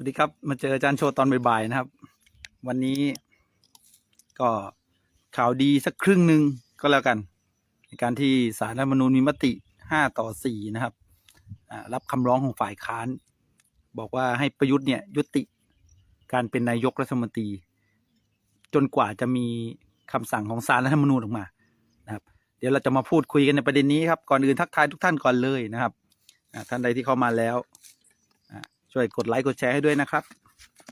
สวัสดีครับมาเจออาจารย์โชว์ตอนบ่ายๆนะครับ วันนี้ก็ข่าวดีสักครึ่งหนึ่งก็แล้วกัน ในการที่สารรัฐมนูญมีมติห้าต่อสี่นะครับรับคำร้องของฝ่ายค้าน บอกว่าให้ประยุทธ์เนี่ยยุติการเป็นนายกรัฐมนตรี จนกว่าจะมีคำสั่งของสารรัฐมนูญออกมานะครับ เดี๋ยวเราจะมาพูดคุยกันในประเด็นนี้ครับก่อนอื่นทักทายทุกท่านก่อนเลยนะครับท่านใดที่เข้ามาแล้ว ช่วยกดไลค์กดแชร์ให้ด้วยนะครับ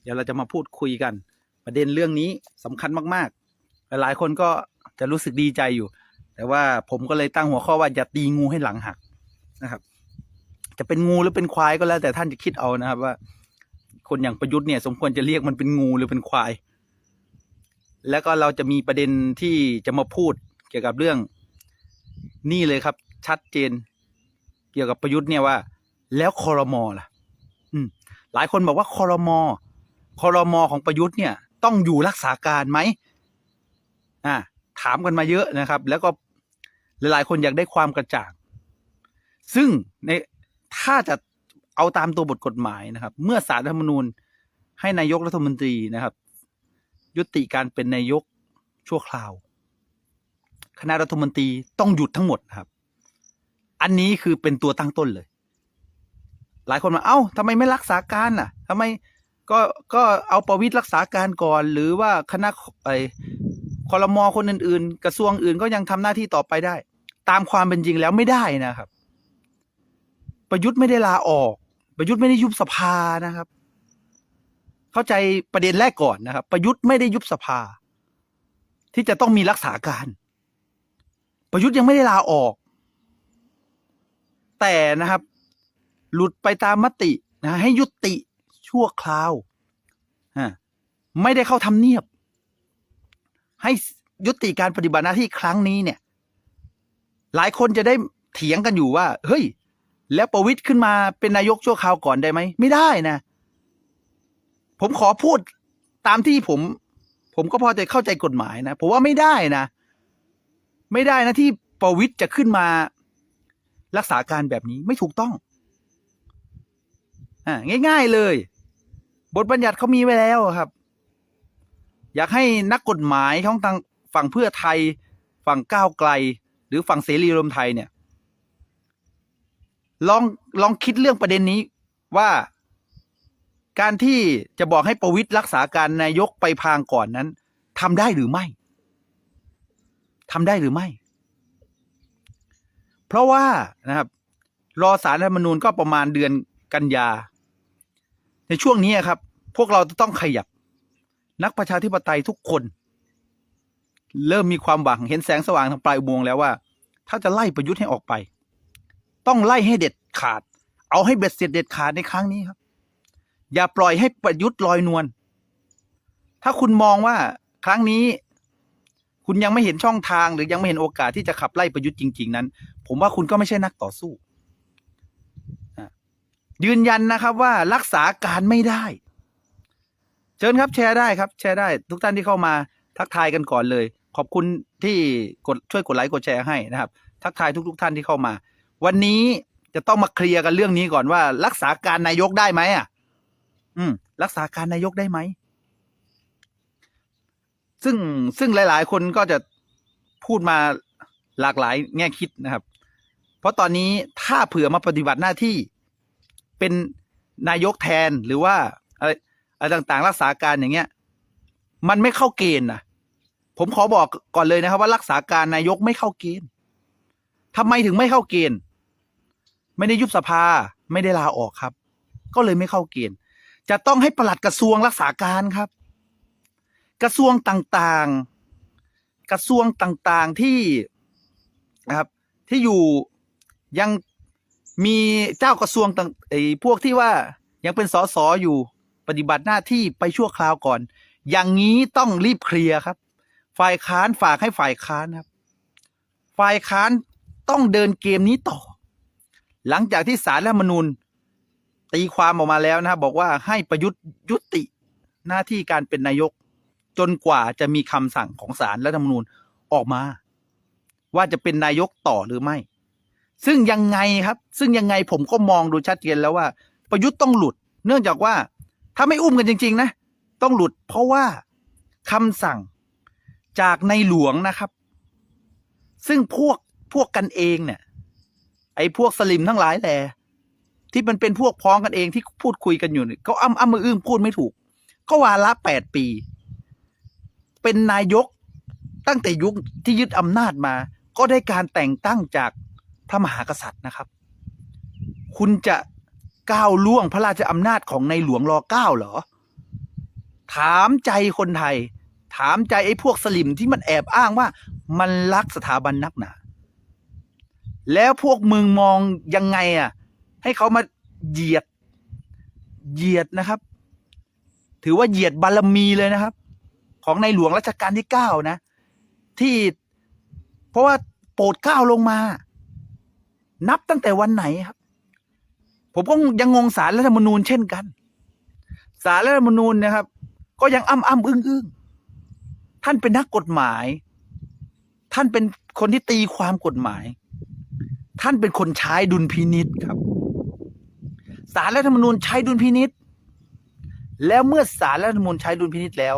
เดี๋ยวเราจะมาพูดคุยกัน ประเด็นเรื่องนี้สำคัญมากๆ หลายๆคนก็จะรู้สึกดีใจอยู่ แต่ว่าผมก็เลยตั้งหัวข้อว่าอย่าตีงูให้หลังหักนะครับ จะเป็นงูหรือเป็นควายก็แล้ว แต่ท่านจะคิดเอานะครับว่า คนอย่างประยุทธ์เนี่ย สมควรจะเรียกมันเป็นงูหรือเป็นควาย แล้วก็เราจะมีประเด็นที่จะมาพูดเกี่ยวกับเรื่องนี่เลยครับ ชัดเจน เกี่ยวกับประยุทธ์เนี่ยว่า แล้วคอรมอล่ะ หลายคนบอกว่าคอรมอคอรมอของประยุทธ์เนี่ยต้องอยู่รักษาการไหมอ่าถามกันมาเยอะนะครับ แล้วก็หลายๆคนอยากได้ความกระจ่าง ซึ่งในถ้าจะเอาตามตัวบทกฎหมายนะครับ เมื่อสารรัฐธรรมนูญให้นายกรัฐมนตรีนะครับ ยุติการเป็นนายกชั่วคราว คณะรัฐมนตรีต้องหยุดทั้งหมดครับ อันนี้คือเป็นตัวตั้งต้นเลย หลายคนมาเอ้าทำไมไม่รักษาการน่ะทำไมก็ก็เอาประวิตรรักษาการก่อน หรือว่าคณะไอคอรมอคนอื่นๆ กระทรวงอื่นก็ยังทำหน้าที่ต่อไปได้ ตามความเป็นจริงแล้วไม่ได้นะครับ ประยุทธ์ไม่ได้ลาออก ประยุทธ์ไม่ได้ยุบสภานะครับ เข้าใจประเด็นแรกก่อนนะครับ ประยุทธ์ไม่ได้ยุบสภา ที่จะต้องมีรักษาการ ประยุทธ์ยังไม่ได้ลาออก แต่นะครับ หลุดไปตามมตินะให้ยุติชั่วคราวไม่ได้เข้าทำเนียบ ให้ยุติการปฏิบัติหน้าที่ครั้งนี้เนี่ย หลายคนจะได้เถียงกันอยู่ว่า เฮ้ย แล้วประวิตยขึ้นมาเป็นนายกชั่วคราวก่อนได้ไหม ไม่ได้นะ ผมขอพูดตามที่ผม ผมก็พอจะเข้าใจกฎหมายนะ ผมว่าไม่ได้นะ ไม่ได้นะที่ประวิตยจะขึ้นมารักษาการแบบนี้ไม่ถูกต้อง อ่าง่าย ๆเลย บทบัญญัติเขามีไว้แล้วครับ อยากให้นักกฎหมายของทางฝั่งเพื่อไทย ฝั่งก้าวไกล หรือฝั่งเสรีรวมไทยเนี่ย ลองลองคิดเรื่องประเด็นนี้ว่าการที่จะบอกให้ประวิตยรักษาการนายกไปพางก่อนนั้นทำได้หรือไม่ทำได้หรือไม่ เพราะว่านะครับ รอสารรัฐธรรมนูญก็ประมาณเดือนกันยา ในช่วงนี้ครับ พวกเราจะต้องขยับ นักประชาธิปไตยทุกคน เริ่มมีความหวังเห็นแสงสว่างทางปลายอุโมงค์แล้วว่า ถ้าจะไล่ประยุทธ์ให้ออกไป ต้องไล่ให้เด็ดขาด เอาให้เบ็ดเสร็จเด็ดขาดในครั้งนี้ครับ อย่าปล่อยให้ประยุทธ์ลอยนวลถ้าคุณมองว่าครั้งนี้ คุณยังไม่เห็นช่องทางหรือยังไม่เห็นโอกาสที่จะขับไล่ประยุทธ์จริง ๆ นั้น ผมว่าคุณก็ไม่ใช่นักต่อสู้ ยืนยันนะครับว่ารักษาการไม่ได้ เชิญครับแชร์ได้ครับ แชร์ได้ ทุกท่านที่เข้ามาทักทายกันก่อนเลย ขอบคุณที่กดช่วยกดไลค์กดแชร์ให้นะครับ ทักทายทุกๆท่านที่เข้ามา วันนี้จะต้องมาเคลียร์กันเรื่องนี้ก่อนว่า รักษาการนายกได้ไหมอะ อืม รักษาการนายกได้ไหมซึ่งซึ่งหลาย ๆ คนก็จะพูดมาหลากหลายแง่คิดนะครับ เพราะตอนนี้ถ้าเผื่อมาปฏิบัติหน้าที่ เป็นนายกแทนหรือว่าอะไรอะไรต่างๆ รักษาการอย่างเงี้ย มันไม่เข้าเกณฑ์นะผมขอบอกก่อนเลยนะครับ ว่ารักษาการนายกไม่เข้าเกณฑ์ทำไมถึงไม่เข้าเกณฑ์ ไม่ได้ยุบสภาไม่ได้ลาออกครับ ก็เลยไม่เข้าเกณฑ์ จะต้องให้ปลัดกระทรวงรักษาการครับ กระทรวงต่างๆ กระทรวงต่างๆที่นะครับ ที่อยู่ยัง มีเจ้ากระทรวงต่างไอ้พวกที่ว่ายังเป็นสสอยู่ปฏิบัติหน้าที่ไปชั่วคราวก่อน อย่างนี้ต้องรีบเคลียร์ครับ ฝ่ายค้านฝากให้ฝ่ายค้านครับ ฝ่ายค้านต้องเดินเกมนี้ต่อ หลังจากที่สารรัฐธรรมนูญ ตีความออกมาแล้วนะครับบอกว่าให้ประยุทธ์ยุติหน้าที่การเป็นนายก จนกว่าจะมีคำสั่งของสารรัฐธรรมนูญออกมา ว่าจะเป็นนายกต่อหรือไม่ ซึ่งยังไงครับ ซึ่งยังไงผมก็มองดูชัดเจนแล้วว่า ประยุทธ์ต้องหลุด เนื่องจากว่าถ้าไม่อุ้มกันจริง ๆ นะ ต้องหลุด เพราะว่าคำสั่งจากในหลวงนะครับ ซึ่งพวกพวกกันเองเนี่ย ไอ้พวกสลิมทั้งหลายแหละที่มันเป็นพวกพ้องกันเองที่พูดคุยกันอยู่เนี่ยก็อ้ำอ้ำมืออึ้งพูดไม่ถูก ก็วาระแปดปี เป็นนายกตั้งแต่ยุคที่ยึดอำนาจมา ก็ได้การแต่งตั้งจาก พระมหากษัตริย์นะครับ คุณจะก้าวล่วงพระราชอำนาจของในหลวงรอเก้าเหรอ ถามใจคนไทย ถามใจไอ้พวกสลิมที่มันแอบอ้างว่ามันรักสถาบันนักหนา แล้วพวกมึงมองยังไงอะ ให้เขามาเหยียด เหยียดนะครับ ถือว่าเหยียดบารมีเลยนะครับ ของในหลวงรัชกาลที่เก้านะ ที่เพราะว่าโปรดเก้าลงมา นับตั้งแต่วันไหนครับ ผมก็ยังงงสารรัฐธรรมนูญเช่นกัน สารรัฐธรรมนูญนะครับ ก็ยังอ้ำอ้ำอึ้งอึ้งท่านเป็นนักกฎหมาย ท่านเป็นคนที่ตีความกฎหมาย ท่านเป็นคนใช้ดุลพินิษครับสารรัฐธรรมนูญใช้ดุลพินิษแล้วเมื่อสารรัฐธรรมนูญใช้ดุลพินิษแล้ว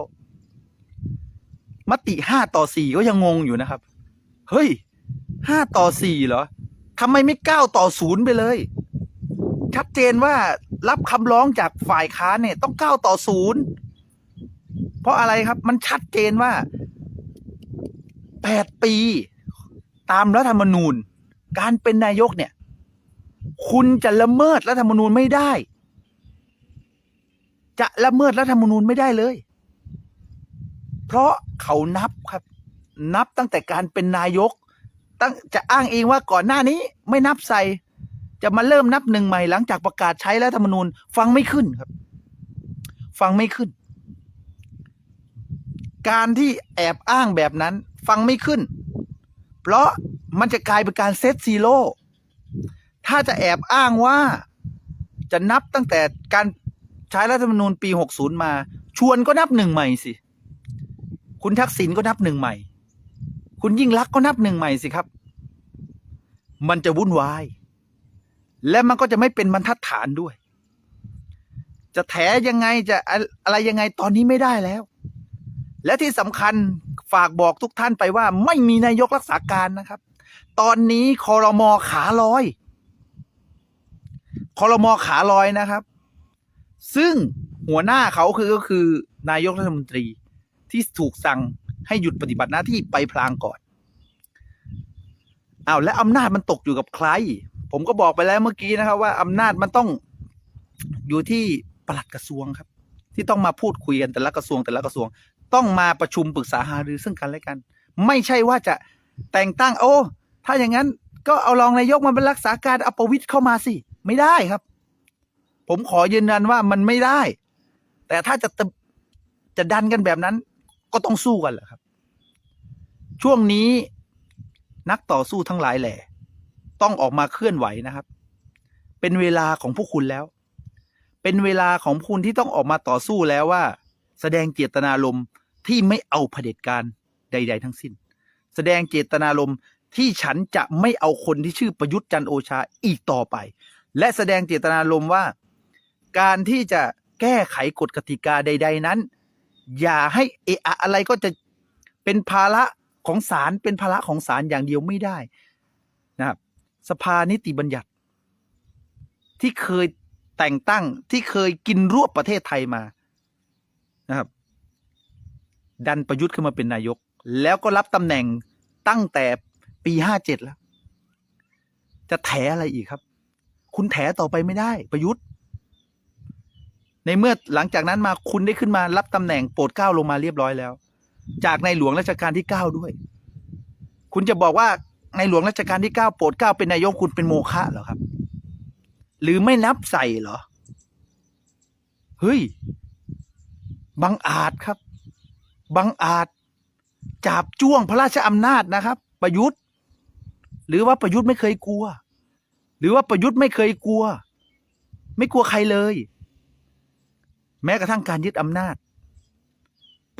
มติห้าต่อสี่ก็ยังงงอยู่นะครับ เฮ้ยห้าต่อสี่เหรอ ทำไมไม่ก้าวต่อศูนย์ไปเลย ชัดเจนว่ารับคำร้องจากฝ่ายค้านเนี่ย ต้องก้าวต่อศูนย์เพราะอะไรครับ มันชัดเจนว่าแปดปี ตามรัฐธรรมนูญ การเป็นนายกเนี่ย คุณจะละเมิดรัฐธรรมนูญไม่ได้ จะละเมิดรัฐธรรมนูญไม่ได้เลย เพราะเขานับครับ นับตั้งแต่การเป็นนายก ตั้งจะอ้างเองว่าก่อนหน้านี้ไม่นับใส่ จะมาเริ่มนับหนึ่งใหม่หลังจากประกาศใช้รัฐธรรมนูญ ฟังไม่ขึ้นครับ ฟังไม่ขึ้น การที่แอบอ้างแบบนั้น ฟังไม่ขึ้น เพราะมันจะกลายเป็นการเซตซีโร่ถ้าจะแอบอ้างว่าจะนับตั้งแต่การใช้รัฐธรรมนูญปี 60 มา ชวนก็นับหนึ่งใหม่สิ คุณทักษิณก็นับหนึ่งใหม่ คุณยิ่งรักก็นับหนึ่งใหม่สิครับ มันจะวุ่นวาย และมันก็จะไม่เป็นบรรทัดฐานด้วย จะแถยังไงจะอะไรยังไงตอนนี้ไม่ได้แล้ว และที่สำคัญฝากบอกทุกท่านไปว่า ไม่มีนายกรักษาการนะครับ ตอนนี้คอรมอขาลอยคอรมอขาลอยนะครับ ซึ่งหัวหน้าเขาคือก็คือนายกรัฐมนตรีที่ถูกสั่ง ให้หยุดปฏิบัติหน้าที่ไปพลางก่อนอ้าวและอำนาจมันตกอยู่กับใคร ผมก็บอกไปแล้วเมื่อกี้นะครับ ว่าอำนาจมันต้องอยู่ที่ปลัดกระทรวงครับ ที่ต้องมาพูดคุยกันแต่ละกระทรวงแต่ละกระทรวง ต้องมาประชุมปรึกษาหารือซึ่งกันและกัน ไม่ใช่ว่าจะแต่งตั้ง โอ้ ถ้าอย่างนั้นก็เอารองนายกมาเป็นรักษาการเอาประวิตยเข้ามาสิ ไม่ได้ครับ ผมขอยืนยันว่ามันไม่ได้ แต่ถ้าจะจะดันกันแบบนั้น ก็ต้องสู้กันแหละครับ ช่วงนี้นักต่อสู้ทั้งหลายแหล่ต้องออกมาเคลื่อนไหวนะครับ เป็นเวลาของพวกคุณแล้ว เป็นเวลาของคุณที่ต้องออกมาต่อสู้แล้วว่า แสดงเจตนารมณ์ที่ไม่เอาเผด็จการใด ๆ ทั้งสิ้น แสดงเจตนารมณ์ที่ฉันจะไม่เอาคนที่ชื่อประยุทธ์จันโอชาอีกต่อไป และแสดงเจตนารมณ์ว่า การที่จะแก้ไขกฎกติกาใด ๆนั้น อย่าให้เอะอะไรก็จะเป็นภาระ ของศาลเป็นภาระของศาลอย่างเดียวไม่ได้นะครับ สภานิติบัญญัติ ที่เคยแต่งตั้งที่เคยกินรวบประเทศไทยมานะครับ ดันประยุทธ์ขึ้นมาเป็นนายก แล้วก็รับตำแหน่งตั้งแต่ปีห้าเจ็ดแล้ว จะแถอะไรอีกครับ คุณแถต่อไปไม่ได้ประยุทธ์ ในเมื่อหลังจากนั้นมาคุณได้ขึ้นมารับตำแหน่งโปรดเกล้าลงมาเรียบร้อยแล้ว จากในหลวงรัชกาลที่เก้าด้วย คุณจะบอกว่าในหลวงรัชกาลที่เก้าโปรดเกล้าเป็นนายกคุณเป็นโมฆะเหรอครับ หรือไม่นับใส่เหรอ เฮ้ย บังอาจครับ บังอาจจับจ้วงพระราชอำนาจนะครับ ประยุทธ์ หรือว่าประยุทธ์ไม่เคยกลัว หรือว่าประยุทธ์ไม่เคยกลัว ไม่กลัวใครเลย แม้กระทั่งการยึดอำนาจ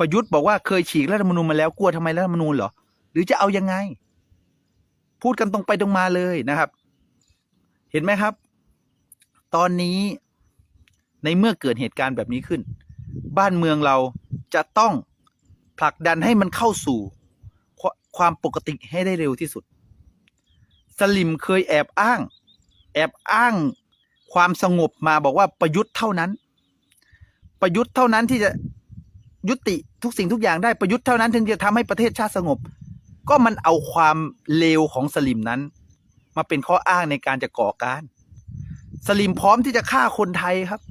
ประยุทธ์บอกว่าเคยฉีกรัฐธรรมนูญมาแล้วกลัวทำไมรัฐธรรมนูญเหรอ หรือจะเอายังไง พูดกันตรงไปตรงมาเลยนะครับ เห็นไหมครับ ตอนนี้ในเมื่อเกิดเหตุการณ์แบบนี้ขึ้น บ้านเมืองเราจะต้องผลักดันให้มันเข้าสู่ ควความปกติให้ได้เร็วที่สุด สลิมเคยแอบอ้าง แอบอ้างความสงบมาบอกว่าประยุทธ์เท่านั้น ประยุทธ์เท่านั้นที่จะ ยุติทุกสิ่งทุกอย่างได้ประยุทธ์เท่านั้นถึงจะทำให้ประเทศชาติสงบ ก็มันเอาความเลวของสลิมนั้น มาเป็นข้ออ้างในการจะก่อการ สลิมพร้อมที่จะฆ่าคนไทยครับ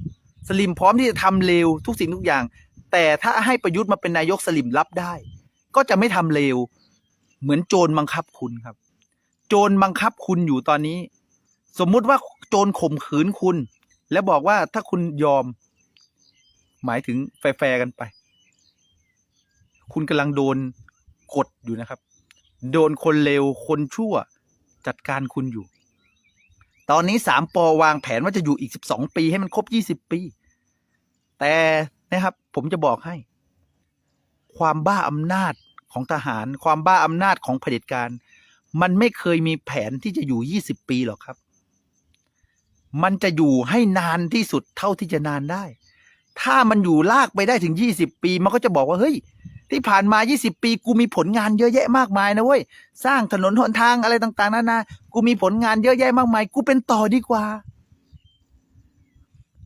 สลิมพร้อมที่จะทำเลวทุกสิ่งทุกอย่าง แต่ถ้าให้ประยุทธ์มาเป็นนายกสลิมรับได้ ก็จะไม่ทำเลวเหมือนโจรบังคับคุณครับ โจรบังคับคุณอยู่ตอนนี้ สมมุติว่าโจรข่มขืนคุณ แล้วบอกว่าถ้าคุณยอม หมายถึงแฟร์กันไป คุณกำลังโดนกดอยู่นะครับ โดนคนเลวคนชั่วจัดการคุณอยู่ ตอนนี้สามปอวางแผนว่าจะอยู่อีกสิบสองปีให้มันครบยี่สิบปี แต่นะครับ ผมจะบอกให้ ความบ้าอำนาจของทหาร ความบ้าอำนาจของเผด็จการ มันไม่เคยมีแผนที่จะอยู่ยี่สิบปีหรอกครับ มันจะอยู่ให้นานที่สุดเท่าที่จะนานได้ ถ้ามันอยู่ลากไปได้ถึงยี่สิบปี มันก็จะบอกว่าเฮ้ย ที่ผ่านมา 20 ปี กูมีผลงานเยอะแยะมากมายนะเว้ย สร้างถนนหนทางอะไรต่าง ๆนานา กูมีผลงานเยอะแยะมากมาย กูเป็นต่อดีกว่า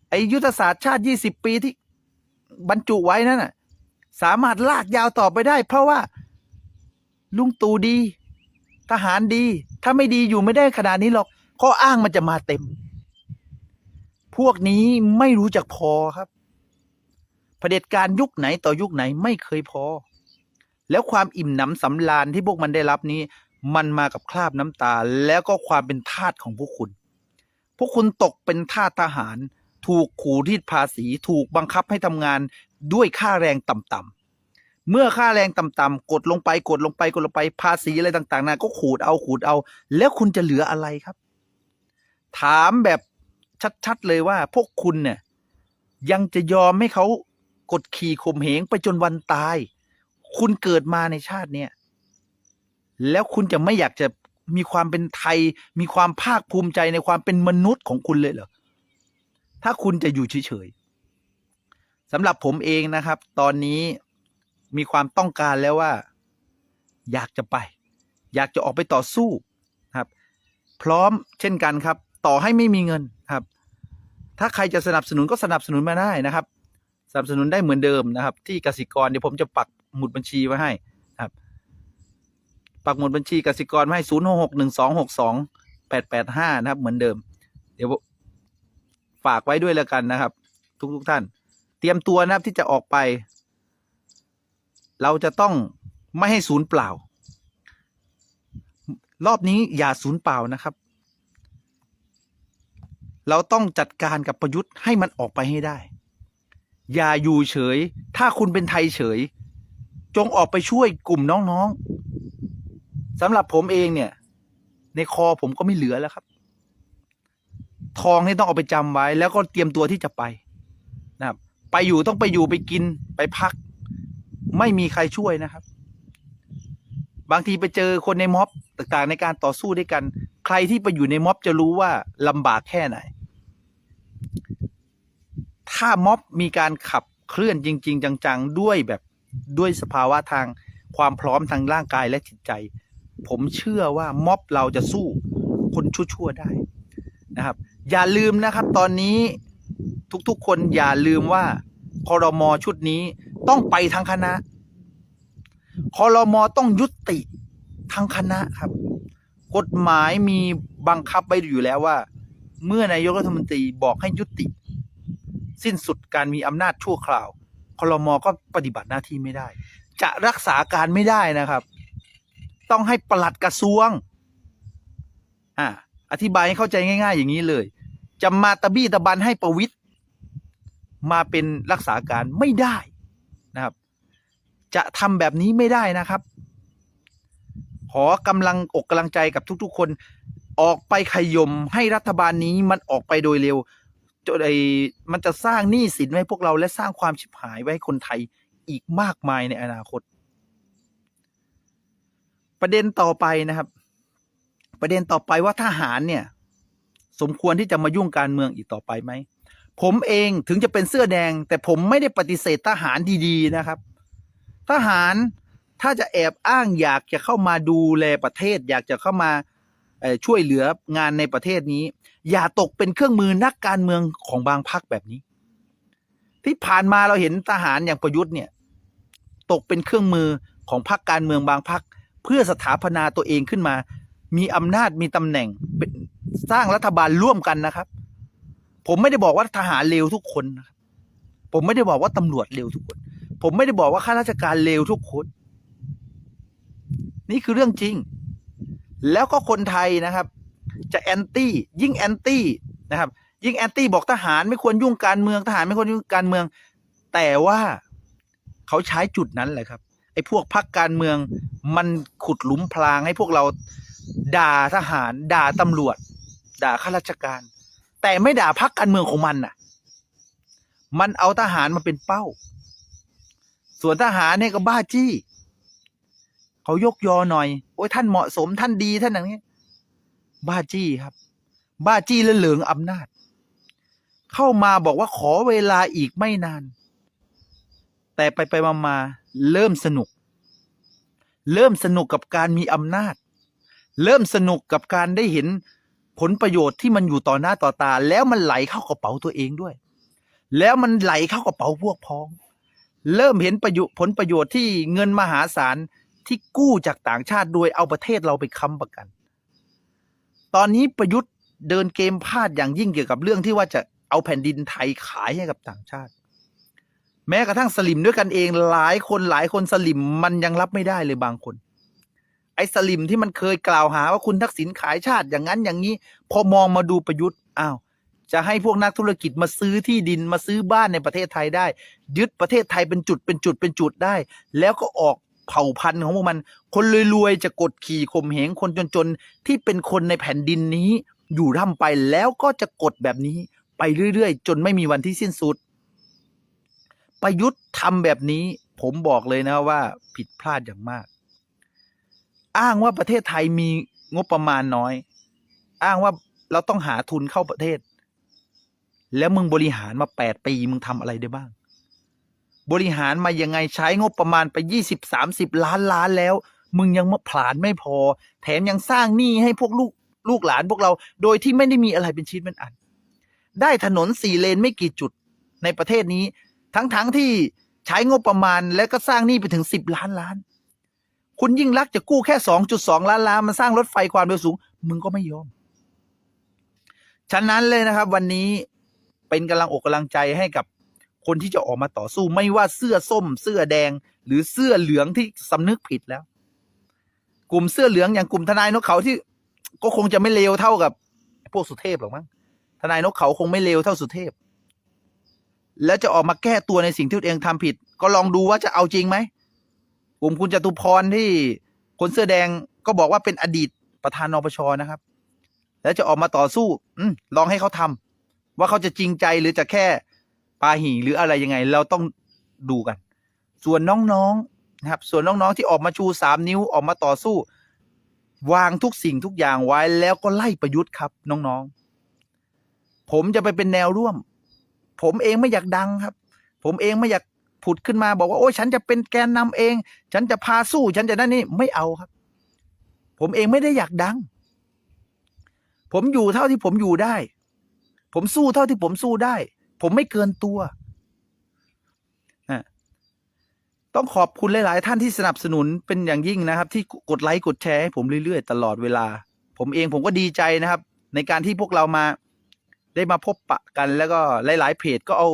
ไอยุทธศาสตร์ชาติ 20 ปีที่บรรจุไว้นั่นน่ะ สามารถลากยาวต่อไปได้ เพราะว่า ลุงตู่ดี ทหารดี ถ้าไม่ดีอยู่ไม่ได้ขนาดนี้หรอก ข้ออ้างมันจะมาเต็ม พวกนี้ไม่รู้จักพอครับ เผด็จการยุคไหนต่อยุคไหนไม่เคยพอ แล้วความอิ่มหนำสำราญที่พวกมันได้รับนี้ มันมากับคราบน้ำตา แล้วก็ความเป็นทาสของพวกคุณ พวกคุณตกเป็นทาสทหาร ถูกขู่รีดภาษีถูกบังคับให้ทำงานด้วยค่าแรงต่ำๆเมื่อค่าแรงต่ำๆกดลงไปกดลงไปกดลงไปภาษีอะไรต่างๆนาก็ขูดเอาขูดเอา แล้วคุณจะเหลืออะไรครับ ถามแบบชัดๆเลยว่าพวกคุณเนี่ยยังจะยอมให้เขา กดขี่ข่มเหงไปจนวันตาย คุณเกิดมาในชาติเนี่ยแล้วคุณจะไม่อยากจะมีความเป็นไทย มีความภาคภูมิใจในความเป็นมนุษย์ของคุณเลยเหรอถ้าคุณจะอยู่เฉยๆสำหรับผมเองนะครับ ตอนนี้มีความต้องการแล้วว่า อยากจะไป อยากจะออกไปต่อสู้ครับ พร้อมเช่นกันครับ ต่อให้ไม่มีเงินครับ ถ้าใครจะสนับสนุนก็สนับสนุนมาได้นะครับ นับสนุนได้เหมือนเดิมนะครับ ที่กสิกรเดี๋ยวผมจะปักหมุดบัญชีไว้ให้ครับ ปักหมุดบัญชีกสิกรไว้ให้ศูนย์หกหกหนึ่งสองหกสองแปดแปดห้านะครับ เหมือนเดิม เดี๋ยวฝากไว้ด้วยแล้วกันนะครับ ทุกทุกท่าน เตรียมตัวนะครับที่จะออกไป เราจะต้องไม่ให้ศูนย์เปล่า รอบนี้อย่าศูนย์เปล่านะครับ เราต้องจัดการกับประยุทธ์ให้มันออกไปให้ได้ อย่าอยู่เฉย ถ้าคุณเป็นไทยเฉย จงออกไปช่วยกลุ่มน้องๆสำหรับผมเองเนี่ย ในคอผมก็ไม่เหลือแล้วครับ ทองนี่ต้องเอาไปจำไว้ แล้วก็เตรียมตัวที่จะไปนะครับ ไปอยู่ต้องไปอยู่ไปกินไปพัก ไม่มีใครช่วยนะครับ บางทีไปเจอคนในม็อบต่างๆ ในการต่อสู้ด้วยกัน ใครที่ไปอยู่ในม็อบจะรู้ว่าลำบากแค่ไหน ถ้าม็อบมีการขับเคลื่อนจริง ๆ จัง ๆ ด้วยแบบด้วยสภาวะทางความพร้อมทางร่างกายและจิตใจ ผมเชื่อว่าม็อบเราจะสู้คนชั่วๆได้นะครับ อย่าลืมนะครับตอนนี้ทุกๆคนอย่าลืมว่าคอรมอชุดนี้ต้องไปทั้งคณะคอรมอต้องยุติทั้งคณะครับ กฎหมายมีบังคับไว้อยู่แล้วว่า เมื่อนายกรัฐมนตรีบอกให้ยุติ สิ้นสุดการมีอำนาจชั่วคราวคลมก็ปฏิบัติหน้าที่ไม่ได้ จะรักษาการไม่ได้นะครับ ต้องให้ปลัดกระทรวง อ่า อธิบายให้เข้าใจง่าย ๆ อย่างนี้เลย จะมาตะบี้ตะบันให้ประวิตย์มาเป็นรักษาการไม่ได้นะครับ จะทำแบบนี้ไม่ได้นะครับ ขอกำลังอกกำลังใจกับทุกๆคน ออกไปขยมให้รัฐบาลนี้มันออกไปโดยเร็ว จนไอ้มันจะสร้างหนี้สินไว้พวกเราและสร้างความชิบหายไว้ให้คนไทยอีกมากมายในอนาคต ประเด็นต่อไปนะครับ ประเด็นต่อไปว่าทหารเนี่ย สมควรที่จะมายุ่งการเมืองอีกต่อไปไหมผมเองถึงจะเป็นเสื้อแดง แต่ผมไม่ได้ปฏิเสธทหารดีๆนะครับ ทหารถ้าจะแอบอ้างอยากจะเข้ามาดูแลประเทศ อยากจะเข้ามา ช่วยเหลืองานในประเทศนี้ อย่าตกเป็นเครื่องมือนักการเมืองของบางพรรคแบบนี้ ที่ผ่านมาเราเห็นทหารอย่างประยุทธ์เนี่ย ตกเป็นเครื่องมือของพรรคการเมืองบางพรรคเพื่อสถาปนาตัวเองขึ้นมา มีอำนาจมีตำแหน่งนสร้างรัฐบาลร่วมกันนะครับ ผมไม่ได้บอกว่าทหารเลวทุกคนนะครับ ผมไม่ได้บอกว่าตำรวจเลวทุกคน ผมไม่ได้บอกว่าข้าราชการเลวทุกคน นี่คือเรื่องจริง แล้วก็คนไทยนะครับ จะแอนตี้ยิ่งแอนตี้นะครับ ยิ่งแอนตี้บอกทหารไม่ควรยุ่งการเมืองทหารไม่ควรยุ่งการเมือง แต่ว่าเขาใช้จุดนั้นแหละครับไอ้พวกพักการเมืองมันขุดหลุมพรางให้พวกเราด่าทหาร ด่าตำรวจ ด่าข้าราชการ แต่ไม่ด่าพักการเมืองของมันน่ะ มันเอาทหารมาเป็นเป้า ส่วนทหารเนี่ยก็บ้าจี้ เขายกยอหน่อย โอ้ยท่านเหมาะสมท่านดีท่านอย่างนี้ บ้าจี้ครับ บ้าจี้และเหลืองอำนาจ เข้ามาบอกว่าขอเวลาอีกไม่นาน แต่ไปไปมามาเริ่มสนุก เริ่มสนุกกับการมีอำนาจ เริ่มสนุกกับการได้เห็นผลประโยชน์ที่มันอยู่ต่อหน้าต่อตา แล้วมันไหลเข้ากระเป๋าตัวเองด้วย แล้วมันไหลเข้ากระเป๋าพวกพ้อง เริ่มเห็นประโยชน์ผลประโยชน์ที่เงินมหาศาล ที่กู้จากต่างชาติโดยเอาประเทศเราไปค้ำประกัน ตอนนี้ประยุทธ์เดินเกมพลาดอย่างยิ่งเกี่ยวกับเรื่องที่ว่าจะเอาแผ่นดินไทยขายให้กับต่างชาติ แม้กระทั่งสลิมด้วยกันเองหลายคนหลายคนสลิมมันยังรับไม่ได้เลยบางคน ไอ้สลิมที่มันเคยกล่าวหาว่าคุณทักษิณขายชาติอย่างนั้นอย่างนี้ พอมองมาดูประยุทธ์อ้าวจะให้พวกนักธุรกิจมาซื้อที่ดินมาซื้อบ้านในประเทศไทยได้ ยึดประเทศไทยเป็นจุดเป็นจุดเป็นจุดได้ แล้วก็ออก เผ่าพันธุ์ของพวกมัน คนรวยๆจะกดขี่ข่มเหงคนจนๆ ที่เป็นคนในแผ่นดินนี้ อยู่ร่ำไปแล้วก็จะกดแบบนี้ ไปเรื่อยๆ จนไม่มีวันที่สิ้นสุด ประยุทธ์ทำแบบนี้ ผมบอกเลยนะว่าผิดพลาดอย่างมาก อ้างว่าประเทศไทยมีงบประมาณน้อย อ้างว่าเราต้องหาทุนเข้าประเทศ แล้วมึงบริหารมาแปดปีมึงทำอะไรได้บ้าง บริหารมายังไงใช้งบประมาณไปยี่สิบสามสิบล้านล้านแล้ว มึงยังมาผลาญไม่พอ แถมยังสร้างหนี้ให้พวกลูกลูกหลานพวกเรา โดยที่ไม่ได้มีอะไรเป็นชิ้นเป็นอัน ได้ถนนสี่เลนไม่กี่จุดในประเทศนี้ ทั้งๆทที่ใช้งบประมาณและก็สร้างหนี้ไปถึงสิบล้านล้าน คุณยิ่งรักจะกู้แค่สองจุดสองล้านล้านมาสร้างรถไฟความเร็วสูง มึงก็ไม่ยอม ฉะนั้นเลยนะครับ วันนี้เป็นกำลังอกกำลังใจให้กับ คนที่จะออกมาต่อสู้ไม่ว่าเสื้อส้ม เสื้อแดง หรือเสื้อเหลืองที่สำนึกผิดแล้ว กลุ่มเสื้อเหลืองอย่างกลุ่มทนายนกเขาที่ ก็คงจะไม่เลวเท่ากับ พวกสุเทพหรอกมั้งทนายนกเขาคงไม่เลวเท่าสุเทพ แล้วจะออกมาแก้ตัวในสิ่งที่ตัวเองทำผิด ก็ลองดูว่าจะเอาจริงไหมกลุ่มคุณจตุพรที่คนเสื้อแดงก็บอกว่าเป็นอดีตประธานนปชนะครับ แล้วจะออกมาต่อสู้ อืลองให้เขาทำว่าเขาจะจริงใจหรือจะแค่าหี่หรืออะไรยังไง เราต้องดูกัน ส่วนน้องๆนะครับ ส่วนน้องๆที่ออกมาชูสามนิ้วออกมาต่อสู้ วางทุกสิ่งทุกอย่างไว้แล้วก็ไล่ประยุทธ์ครับ น้องๆ ผมจะไปเป็นแนวร่วม ผมเองไม่อยากดังครับ ผมเองไม่อยากผุดขึ้นมาบอกว่าโอ้ยฉันจะเป็นแกนนำเอง ฉันจะพาสู้ ฉันจะนั่นนี่ไม่เอาครับ ผมเองไม่ได้อยากดัง ผมอยู่เท่าที่ผมอยู่ได้ ผมสู้เท่าที่ผมสู้ได้ ผมไม่เกินตัวนะต้องขอบคุณหลาย ๆ ท่านที่สนับสนุนเป็นอย่างยิ่งนะครับ ที่กดไลค์กดแชร์ให้ผมเรื่อย ๆ ตลอดเวลา ผมเองผมก็ดีใจนะครับ ในการที่พวกเรามาได้มาพบปะกันแล้วก็หลาย ๆ เพจก็เอา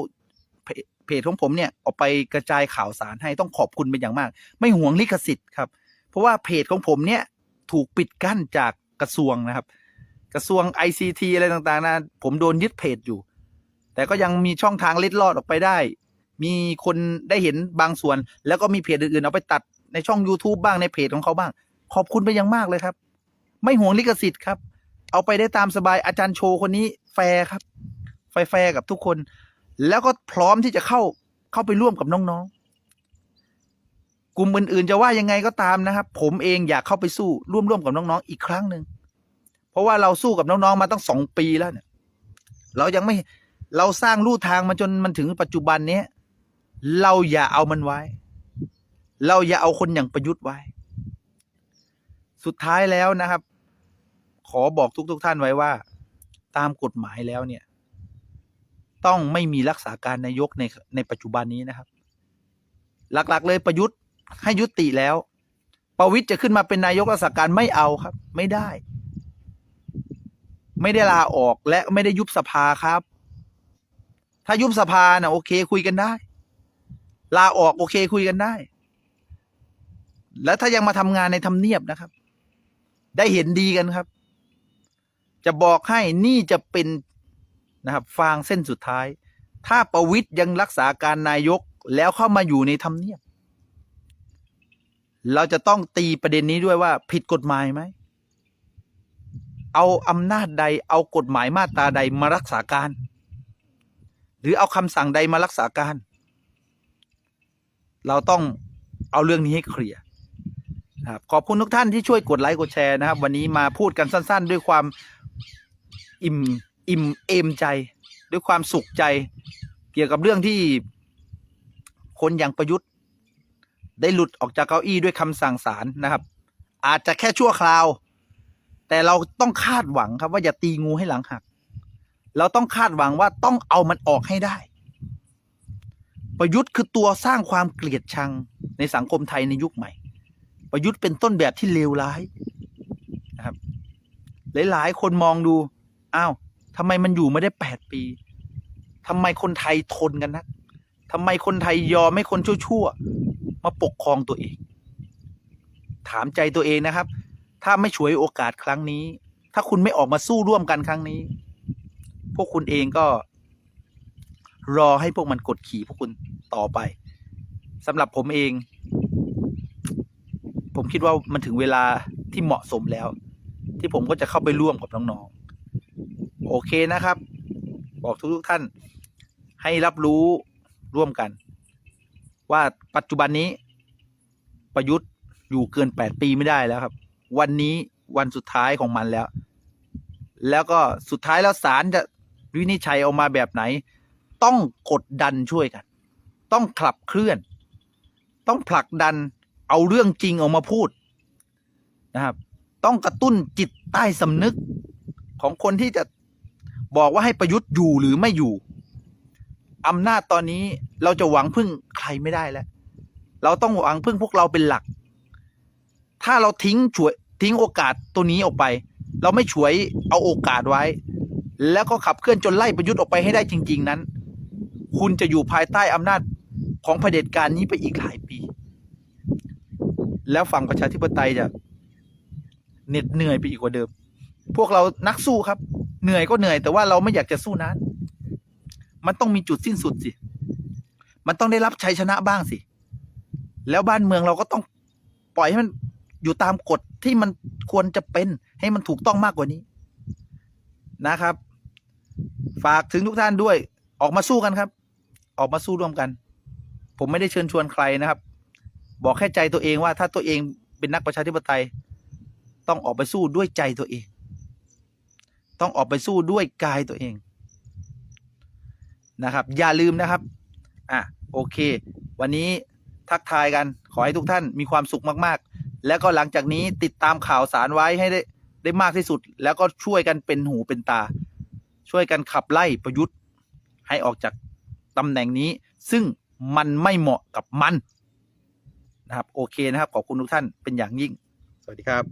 เพจของผมเนี่ยออกไปกระจายข่าวสารให้ต้องขอบคุณเป็นอย่างมาก ไม่ห่วงลิขสิทธิ์ครับ เพราะว่าเพจของผมเนี่ยถูกปิดกั้นจากกระทรวงนะครับ กระทรวง ICT อะไรต่าง ๆนะผมโดนยึดเพจอยู่ แต่ก็ยังมีช่องทางเล็ดลอดออกไปได้ มีคนได้เห็นบางส่วน แล้วก็มีเพจอื่นๆ เอาไปตัดในช่อง YouTube บ้างในเพจของเขาบ้าง ขอบคุณไปยังมากเลยครับ ไม่ห่วงลิขสิทธิ์ครับ เอาไปได้ตามสบายอาจารย์โชว์คนนี้แฟร์ครับ แฟร์กับทุกคน แล้วก็พร้อมที่จะเข้าเข้าไปร่วมกับน้องๆ กลุ่มอื่นๆ จะว่ายังไงก็ตามนะครับ ผมเองอยากเข้าไปสู้ร่วมร่วมกับน้องๆอีกครั้งหนึ่งเพราะว่าเราสู้กับน้องๆมาตั้งสองปีแล้วเนี่ย เรายังไม่ เราสร้างลู่ทางมาจนมันถึงปัจจุบันเนี้ยเราอย่าเอามันไว้ เราอย่าเอาคนอย่างประยุทธ์ไว้ สุดท้ายแล้วนะครับ ขอบอกทุก ๆทท่านไว้ว่า ตามกฎหมายแล้วเนี่ย ต้องไม่มีรักษาการนายกในในปัจจุบันนี้นะครับ หลักๆ เลยประยุทธ์ให้ยุติแล้ว ประวิทย์จะขึ้นมาเป็นนายกรักษาการไม่เอาครับ ไม่ได้ ไม่ได้ลาออกและไม่ได้ยุบสภาครับ ถ้ายุบสภานะโอเค คุยกันได้ ลาออกโอเคคุยกันได้ แล้วถ้ายังมาทำงานในทำเนียบนะครับ ได้เห็นดีกันครับ จะบอกให้นี่จะเป็นนะครับ ฟางเส้นสุดท้าย ถ้าประวิทย์ยังรักษาการนายกแล้วเข้ามาอยู่ในทำเนียบ เราจะต้องตีประเด็นนี้ด้วยว่าผิดกฎหมายไหม เอาอำนาจใด เอากฎหมายมาตราใดมารักษาการ หรือเอาคำสั่งใดมารักษาการ เราต้องเอาเรื่องนี้ให้เคลียร์นะครับขอบคุณทุกท่านที่ช่วยกดไลค์กดแชร์นะครับ วันนี้มาพูดกันสั้น ๆ ด้วยความอิ่มอิ่มเอมใจ ด้วยความสุขใจ เกี่ยวกับเรื่องที่คนอย่างประยุทธ์ ได้หลุดออกจากเก้าอี้ด้วยคำสั่งศาลนะครับ อาจจะแค่ชั่วคราว แต่เราต้องคาดหวังครับว่าอย่าตีงูให้หลังหัก เราต้องคาดหวังว่าต้องเอามันออกให้ได้ ประยุทธ์คือตัวสร้างความเกลียดชังในสังคมไทยในยุคใหม่ ประยุทธ์เป็นต้นแบบที่เลวร้ายนะครับ หลาย ๆ คนมองดูอ้าวทำไมมันอยู่ไม่ได้แปดปีทำไมคนไทยทนกันนะทำไมคนไทยยอมให้คนชั่วๆมาปกครองตัวเอง ถามใจตัวเองนะครับ ถ้าไม่ฉวยโอกาสครั้งนี้ ถ้าคุณไม่ออกมาสู้ร่วมกันครั้งนี้ พวกคุณเองก็รอให้พวกมันกดขี่พวกคุณต่อไปสำหรับผมเอง ผมคิดว่ามันถึงเวลาที่เหมาะสมแล้ว ที่ผมก็จะเข้าไปร่วมกับน้องๆโอเคนะครับ บอกทุกๆท่านให้รับรู้ร่วมกัน ว่าปัจจุบันนี้ประยุทธ์อยู่เกินแปดปีไม่ได้แล้วครับ วันนี้วันสุดท้ายของมันแล้ว แล้วก็สุดท้ายแล้วศาลจะ วินิจฉัยออกมาแบบไหน ต้องกดดันช่วยกัน ต้องขับเคลื่อน ต้องผลักดันเอาเรื่องจริงออกมาพูดนะครับ ต้องกระตุ้นจิตใต้สำนึกของคนที่จะบอกว่าให้ประยุทธ์อยู่หรือไม่อยู่อำนาจตอนนี้เราจะหวังพึ่งใครไม่ได้แล้ว เราต้องหวังพึ่งพวกเราเป็นหลัก ถ้าเราทิ้งฉวยทิ้งโอกาสตัวนี้ออกไป เราไม่ฉวยเอาโอกาสไว้ แล้วก็ขับเคลื่อนจนไล่ประยุทธ์ออกไปให้ได้จริง ๆ นั้น คุณจะอยู่ภายใต้อำนาจของเผด็จการนี้ไปอีกหลายปี แล้วฝั่งประชาธิปไตยจะเหน็ดเหนื่อยไปอีกกว่าเดิม พวกเรานักสู้ครับ เหนื่อยก็เหนื่อยแต่ว่าเราไม่อยากจะสู้นานมันต้องมีจุดสิ้นสุดสิ มันต้องได้รับชัยชนะบ้างสิ แล้วบ้านเมืองเราก็ต้องปล่อยให้มันอยู่ตามกฎที่มันควรจะเป็นให้มันถูกต้องมากกว่านี้นะครับ ฝากถึงทุกท่านด้วย ออกมาสู้กันครับ ออกมาสู้ร่วมกัน ผมไม่ได้เชิญชวนใครนะครับ บอกแค่ใจตัวเองว่าถ้าตัวเองเป็นนักประชาธิปไตย ต้องออกไปสู้ด้วยใจตัวเอง ต้องออกไปสู้ด้วยกายตัวเองนะครับ อย่าลืมนะครับ อะโอเค วันนี้ทักทายกัน ขอให้ทุกท่านมีความสุขมากๆ แล้วก็หลังจากนี้ติดตามข่าวสารไว้ให้ได้ได้มากที่สุด แล้วก็ช่วยกันเป็นหูเป็นตา ช่วยกันขับไล่ประยุทธ์ ให้ออกจากตำแหน่งนี้ ซึ่งมันไม่เหมาะกับมันนะครับ โอเคนะครับ ขอบคุณทุกท่านเป็นอย่างยิ่ง สวัสดีครับ